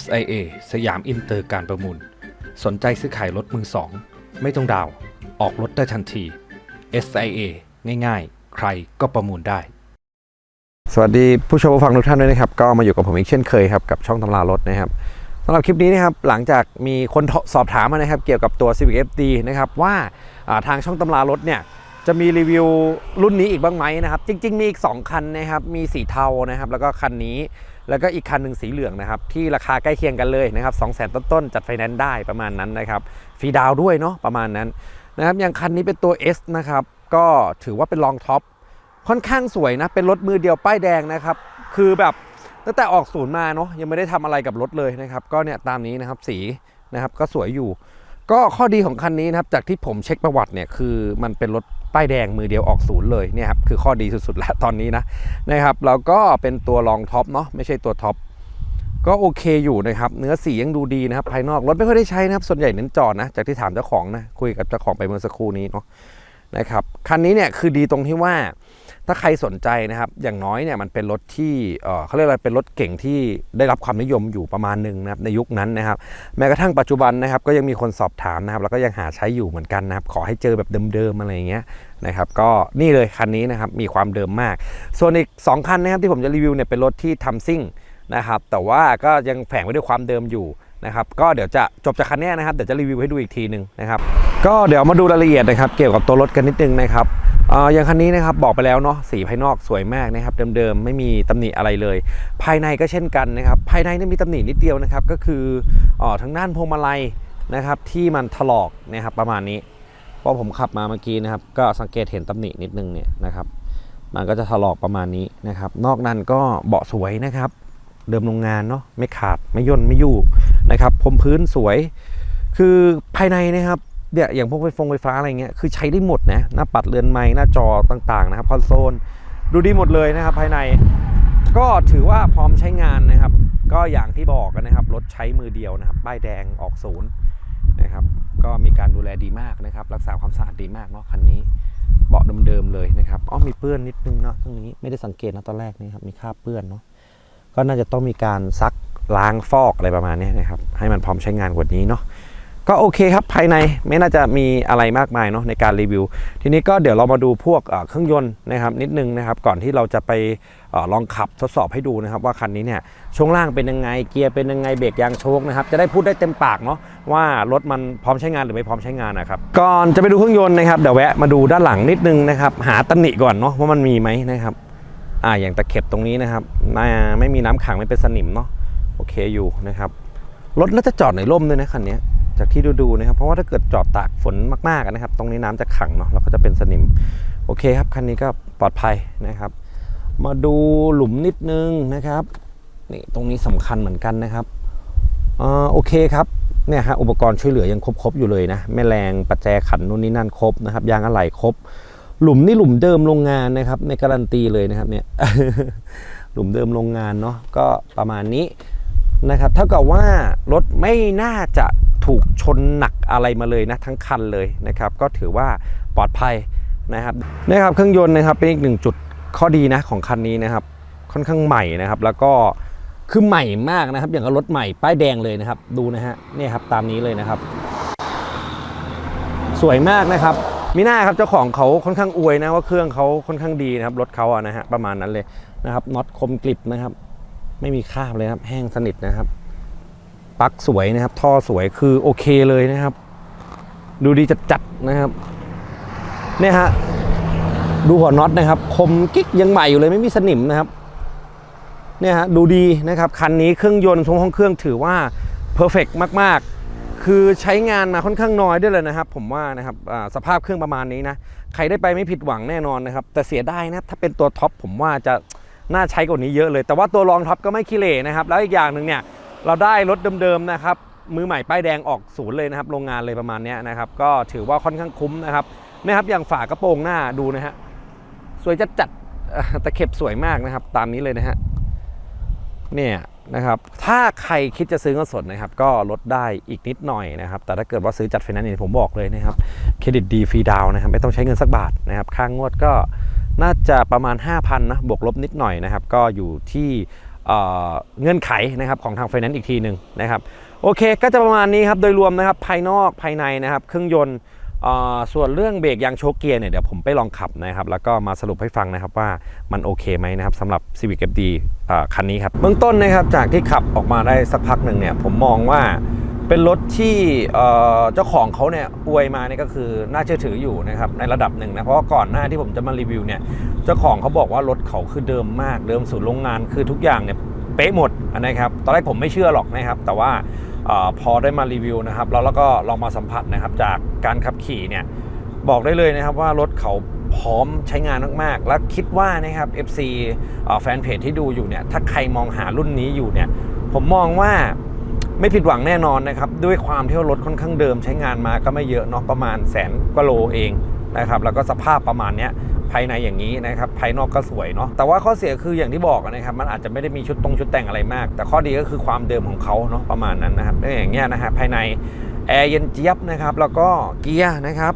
SIA สยามอินเตอร์การประมูล สนใจซื้อขายรถมือสอง ไม่ต้องดาว ออกรถได้ทันที SIA ง่ายๆ ใครก็ประมูลได้ สวัสดีผู้ชมผู้ฟังทุกท่านด้วยนะครับ ก็มาอยู่กับผมอีกเช่นเคยครับ กับช่องตำรารถนะครับสำหรับคลิปนี้นะครับ หลังจากมีคนสอบถามมานะครับ เกี่ยวกับตัว Civic FD นะครับว่าอ่าทางช่องตำรารถเนี่ยจะมีรีวิวรุ่นนี้อีกบ้างไหมนะครับ จริง ๆ มีอีก 2 คันนะครับ มีสีเทานะครับ แล้วก็คันนี้ แล้วก็อีกคันหนึ่งสีเหลืองนะครับที่ราคาใกล้เคียงกันเลยนะครับ2 0 0 0 0 0ต้นๆจัดไฟแนนซ์ได้ประมาณนั้นนะครับฟรีดาวด้วยเนาะประมาณนั้นนะครับอย่างคันนี้เป็นตัว S นะครับก็ถือว่าเป็นรองท็อปค่อนข้างสวยนะเป็นรถมือเดียวป้ายแดงนะครับคือแบบตั้งแต่ออกศูนย์มาเนาะยังไม่ได้ทำอะไรกับรถเลยนะครับก็เนี่ยตามนี้นะครับสีนะครับก็สวยอยู่ ก็ข้อดีของคันนี้นะครับจากที่ผมเช็คประวัติเนี่ยคือมันเป็นรถป้ายแดงมือเดียวออกศูนย์เลยเนี่ยครับคือข้อดีสุดๆแล้วตอนนี้นะนะครับแล้วก็เป็นตัวรองท็อปเนาะไม่ใช่ตัวท็อปก็โอเคอยู่นะครับ เนื้อสียังดูดีนะครับ ภายนอกรถไม่ค่อยได้ใช้นะครับ ส่วนใหญ่เน้นจอดนะ จากที่ถามเจ้าของนะ คุยกับเจ้าของไปเมื่อสักครู่นี้เนาะ นะครับคันนี้เนี่ยคือดีตรงที่ว่าถ้าใครสนใจนะครับ อย่างน้อยเนี่ยมันเป็นรถที่เขาเรียกอะไรเป็นรถเก่งที่ได้รับความนิยมอยู่ประมาณหนึ่งนะครับในยุคนั้นนะครับ แม้กระทั่งปัจจุบันนะครับ ก็ยังมีคนสอบถามนะครับ แล้วก็ยังหาใช้อยู่เหมือนกันนะครับ ขอให้เจอแบบเดิมๆอะไรอย่างเงี้ยนะครับ ก็นี่เลยคันนี้นะครับมีความเดิมมาก ส่วนอีก 2 คันนะครับที่ผมจะรีวิวเนี่ยเป็นรถที่ทำซิ่งนะครับ แต่ว่าก็ยังแฝงไว้ด้วยความเดิมอยู่นะครับ ก็เดี๋ยวจะจบจากคันนี้นะครับเดี๋ยวจะรีวิวให้ดูอีกทีหนึ่งนะครับ ก็เดี๋ยวมาดูรายละเอียดนะครับเกี่ยวกับตัวรถกันนิดนึงนะครับอย่างคันนี้นะครับบอกไปแล้วเนาะสีภายนอกสวยมากนะครับเดิมๆไม่มีตำหนิอะไรเลย ภายในก็เช่นกันนะครับภายในนี่มีตำหนินิดเดียวนะครับก็คืออ่อทางด้านพวงมาลัยนะครับที่มันถลอกนะครับประมาณนี้พราะผมขับมาเมื่อกี้นะครับก็สังเกตเห็นตำหนินิดนึงเนี่ยนะครับมันก็จะถลอกประมาณนี้นะครับนอกนั้นก็เบาะสวยนะครับเดิมโรงงานเนาะไม่ขาดไม่ย่นไม่ยู่นะครับพรมพื้นสวยคือภายในนะครับ เนี่ยอย่างพวกไฟฟงไฟฟ้าอะไรเงี้ยคือใช้ได้หมดนะหน้าปัดเรือนไม้หน้าจอต่างๆนะครับคอนโซลดูดีหมดเลยนะครับภายใน ก็ถือว่าพร้อมใช้งานนะครับ ก็อย่างที่บอกกันนะครับรถใช้มือเดียวนะครับป้ายแดงออกศูนย์นะครับ ก็มีการดูแลดีมากนะครับ รักษาความสะอาดดีมากเนาะคันนี้เบาะเดิมๆเลยนะครับอ๋อมีเปื้อนนิดนึงเนาะตรงนี้ไม่ได้สังเกตนะตอนแรกนี่ครับมีคราบเปื้อนเนาะก็น่าจะต้องมีการซักล้างฟอกอะไรประมาณนี้นะครับให้มันพร้อมใช้งานกว่านี้เนาะ ก็โอเคครับภายในไม่น่าจะมีอะไรมากมายเนาะในการรีวิว ทีนี้ก็เดี๋ยวเรามาดูพวกเครื่องยนต์นะครับนิดนึงนะครับก่อนที่เราจะไปอลองขับทดสอบให้ดูนะครับว่าคันนี้เนี่ยช่วงล่างเป็นยังไงเกียร์เป็นยังไงเบรกยางโชคนะครับจะได้พูดได้เต็มปากเนาะว่ารถมันพร้อมใช้งานหรือไม่พร้อมใช้งานนะครับก่อนจะไปดูเครื่องยนต์นะครับเดี๋ยวแวะมาดูด้านหลังนิดนึงนะครับหาตำหนิก่อนเนาะว่ามันมีไหมนะครับอ่าอย่างตะเข็บตรงนี้นะครับไม่ไม่มีน้ำขังไม่เป็นสนิมเนาะโอเคอยู่นะครับรถน่าจะจอดในร่มด้วยนะคันนี้ จากที่ดูๆนะครับ เพราะว่าถ้าเกิดจอดตากฝนมากๆนะครับ ตรงนี้น้ำจะขังเนาะแล้วก็จะเป็นสนิม โอเคครับ คันนี้ก็ปลอดภัยนะครับ มาดูหลุมนิดนึงนะครับ นี่ตรงนี้สำคัญเหมือนกันนะครับอ่าโอเคครับเนี่ยฮะอุปกรณ์ช่วยเหลือยังครบๆอยู่เลยนะแม่แรงประแจขันนู่นนี่นั่นครบนะครับยางอะไหล่ครบ หลุมนี่หลุมเดิมโรงงานนะครับในการันตีเลยนะครับเนี่ยหลุมเดิมโรงงานเนาะก็ประมาณนี้นะครับเท่ากับว่ารถไม่น่าจะ ถูกชนหนักอะไรมาเลยนะทั้งคันเลยนะครับ ก็ถือว่าปลอดภัยนะครับนะครับเครื่องยนต์นะครับเป็นอีกหนึ่งจุดข้อดีนะของคันนี้นะครับ ค่อนข้างใหม่นะครับ แล้วก็คือใหม่มากนะครับ อย่างกับรถใหม่ป้ายแดงเลยนะครับ ดูนะฮะนี่ครับตามนี้เลยนะครับ สวยมากนะครับมีหน้าครับเจ้าของเขาค่อนข้างอวยนะว่าเครื่องเขาค่อนข้างดีนะครับรถเขาอะนะฮะประมาณนั้นเลยนะครับน็อตคมกริบนะครับ ไม่มีคราบเลยครับแห้งสนิทนะครับ ปลั๊กสวยนะครับ ท่อสวยคือโอเคเลยนะครับ ดูดีจัดๆนะครับเนี่ยฮะดูหัวน็อตนะครับ คมกิ๊กยังใหม่อยู่เลยไม่มีสนิมนะครับเนี่ยฮะดูดีนะครับคันนี้เครื่องยนต์ทรงห้องเครื่องถือว่าเพอร์เฟกมากๆ คือใช้งานมาค่อนข้างน้อยด้วยเลยนะครับ ผมว่านะครับสภาพเครื่องประมาณนี้นะใครได้ไปไม่ผิดหวังแน่นอนนะครับ แต่เสียไดายนะถ้าเป็นตัวท็อปผมว่าจะน่าใช้กว่านี้เยอะเลย แต่ว่าตัวรองท็อปก็ไม่ขี้เหร่นะครับ แล้วอีกอย่างหนึ่งเนี่ย เราได้รถเดิมๆนะครับมือใหม่ป้ายแดงออกศูนย์เลยนะครับโรงงานเลยประมาณนี้นะครับก็ถือว่าค่อนข้างคุ้มนะครับนะครับอย่างฝากระโปรงหน้าดูนะฮะสวยจัดจัดตะเข็บสวยมากนะครับ ตามนี้เลยนะฮะเนี่ยนะครับถ้าใครคิดจะซื้อเงินสดนะครับ ก็ลดได้อีกนิดหน่อยนะครับ แต่ถ้าเกิดว่าซื้อจัดไฟแนนซ์เนี่ยผมบอกเลยนะครับเครดิตดีฟรีดาวน์นะครับไม่ต้องใช้เงินสักบาทนะครับค่างวดก็น่าจะประมาณ 5,000นะบวกลบนิดหน่อยนะครับ ก็อยู่ที่ เเงื่อนไขนะครับของทางไฟแนนซ์อีกทีหนึ่งนะครับโอเคก็จะประมาณนี้ครับโดยรวมนะครับภายนอกภายในนะครับเครื่องยนต์ส่วนเรื่องเบรกยางโชกเกียร์เนี่ยเดี๋ยวผมไปลองขับนะครับแล้วก็มาสรุปให้ฟังนะครับว่ามันโอเคไหมนะครับสำหรับ Civic FD คันนี้ครับเบื้องต้นนะครับจากที่ขับออกมาได้สักพักหนึ่งเนี่ยผมมองว่า เป็นรถที่เจ้าของเขาเนี่ยอวยมาเนี่ยก็คือน่าเชื่อถืออยู่นะครับในระดับหนึ่งนะเพราะว่าก่อนหน้าที่ผมจะมารีวิวเนี่ยเจ้าของเขาบอกว่ารถเขาคือเดิมมากเดิมศูนย์โรงงานคือทุกอย่างเนี่ยเป๊ะหมดนะครับตอนแรกผมไม่เชื่อหรอกนะครับ แต่ว่าอพอได้มารีวิวนะครับแล้วแล้วก็ลองมาสัมผัสนะครับจากการขับขี่เนี่ยบอกได้เลยนะครับว่ารถเขาพร้อมใช้งานมากๆ และคิดว่านะครับ FC เอ่อแฟนเพจที่ดูอยู่เนี่ยถ้าใครมองหารุ่นนี้อยู่เนี่ยผมมองว่า ไม่ผิดหวังแน่นอนนะครับ ด้วยความที่ว่ารถค่อนข้างเดิมใช้งานมาก็ไม่เยอะเนาะประมาณแสนกว่าโลเองนะครับแล้วก็สภาพประมาณเนี้ยภายในอย่างนี้นะครับภายนอกก็สวยเนาะแต่ว่าข้อเสียคืออย่างที่บอกนะครับมันอาจจะไม่ได้มีชุดตรงชุดแต่งอะไรมาก แต่ข้อดีก็คือความเดิมของเขาเนาะประมาณนั้นนะครับอย่างเงี้ยนะฮะภายในแอร์เย็นเจี๊ยบนะครับแล้วก็เกียร์นะครับ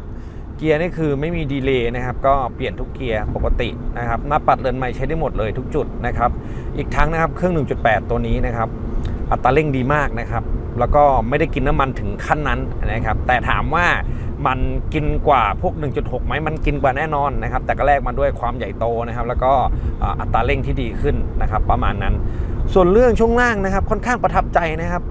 เกียร์นี่คือไม่มีดีเลย์นะครับก็เปลี่ยนทุกเกียร์ปกตินะครับหน้าปัดเรือนไม้ใช้ได้หมดเลยทุกจุดนะครับอีกทั้งนะครับเครื่อง 1.8 ตัวนี้นะครับ อัตราเร่งดีมากนะครับ แล้วก็ไม่ได้กินน้ำมันถึงขั้นนั้นนะครับ แต่ถามว่ามันกินกว่าพวก 1.6 ไหมมันกินกว่าแน่นอนนะครับ แต่ก็แลกมาด้วยความใหญ่โตนะครับ แล้วก็อัตราเร่งที่ดีขึ้นนะครับ ประมาณนั้น ส่วนเรื่องช่วงล่างนะครับ ค่อนข้างประทับใจนะครับ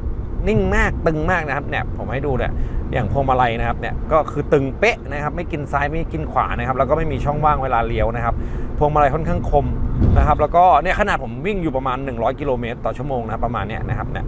นิ่งมากตึงมากนะครับเนี่ยผมให้ดูเนี่ยอย่างพวงมาลัยนะครับเนี่ยก็คือตึงเป๊ะนะครับไม่กินซ้ายไม่กินขวานะครับแล้วก็ไม่มีช่องว่างเวลาเลี้ยวนะครับพวงมาลัยค่อนข้างคมนะครับแล้วก็เนี่ยขนาดผมวิ่งอยู่ประมาณ 100 กิโลเมตรต่อชั่วโมงนะครับประมาณเนี้ยนะครับเนี่ย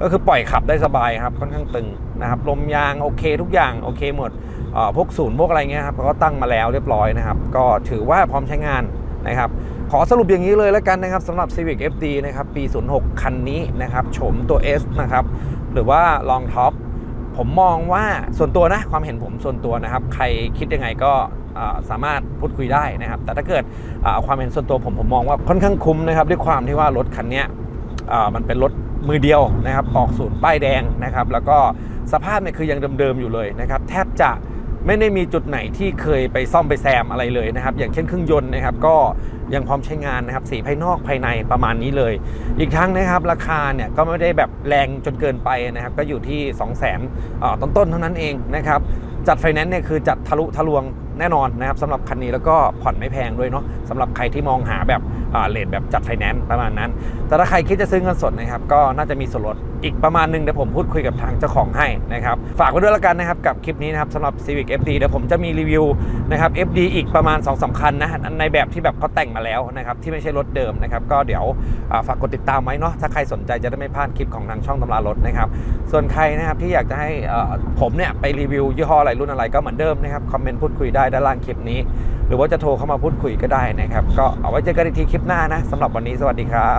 ก็คือปล่อยขับได้สบายครับค่อนข้างตึงนะครับลมยางโอเคทุกอย่างโอเคหมดเอ่อพวกศูนย์พวกอะไรเงี้ยครับก็ตั้งมาแล้วเรียบร้อยนะครับ ก็ถือว่าพร้อมใช้งานนะครับ ขอสรุปอย่างนี้เลยแล้วกันนะครับสำหรับ Civic FD นะครับปี 06 คันนี้นะครับโฉมตัว S นะครับหรือว่า Long Top ผมมองว่าส่วนตัวนะความเห็นผมส่วนตัวนะครับ ใครคิดยังไงก็สามารถพูดคุยได้นะครับ แต่ถ้าเกิดอ่าความเห็นส่วนตัวผมผมมองว่าค่อนข้างคุ้มนะครับ ด้วยความที่ว่ารถคันนี้มันเป็นรถมือเดียวนะครับ ออกศูนย์ป้ายแดงนะครับ แล้วก็สภาพเนี่ยคือยังเดิมๆอยู่เลยนะครับ แทบจะ ไม่ได้มีจุดไหนที่เคยไปซ่อมไปแซมอะไรเลยนะครับ อย่างเช่นเครื่องยนต์นะครับ ก็ยังพร้อมใช้งานนะครับ สีภายนอกภายในประมาณนี้เลย อีกทั้งนะครับ ราคาเนี่ยก็ไม่ได้แบบแรงจนเกินไปนะครับ ก็อยู่ที่ 2 0 0 0 0 0ต้นต้นๆเท่านั้นเองนะครับ จัดไฟแนนซ์เนี่ยคือจัดทะลุทะลวง แน่นอนนะครับสำหรับคันนี้แล้วก็ผ่อนไม่แพงด้วยเนาะสำหรับใครที่มองหาแบบเลทแบบจัดไฟแนนซ์ประมาณนั้น แต่ถ้าใครคิดจะซื้อเงินสดนะครับก็น่าจะมีส่วนลดอีกประมาณหนึงเดี๋ยวผมพูดคุยกับทางเจ้าของให้นะครับฝากไว้ด้วยล้วกันนะครับกับคลิปนี้นะครับสำหรับ Civic FD เดี๋ยวผมจะมีรีวิวนะครับ FD อีกประมาณ2อสคัญนะในแบบที่แบบเขาแต่งมาแล้วนะครับที่ไม่ใช่รถเดิมนะครับก็เดี๋ยวฝากกดติดตามไว้เนาะถ้าใครสนใจจะได้ไม่พลาดคลิปของทางช่องตำรารถนะครับส่วนใครนะครับที่อยากจะให้ผมเนี่ยไปรีวิวยี่ห้ออะไรรุ่นอะไรก็เหมือนเดิมนะครับคอมเมนต์พูดคุยได้ด้านล่างคลิปนี้ หรือว่าจะโทรเข้ามาพูดคุยก็ได้นะครับ ก็เอาไว้เจอกันอีกทีคลิปหน้านะสำหรับวันนี้สวัสดีครับ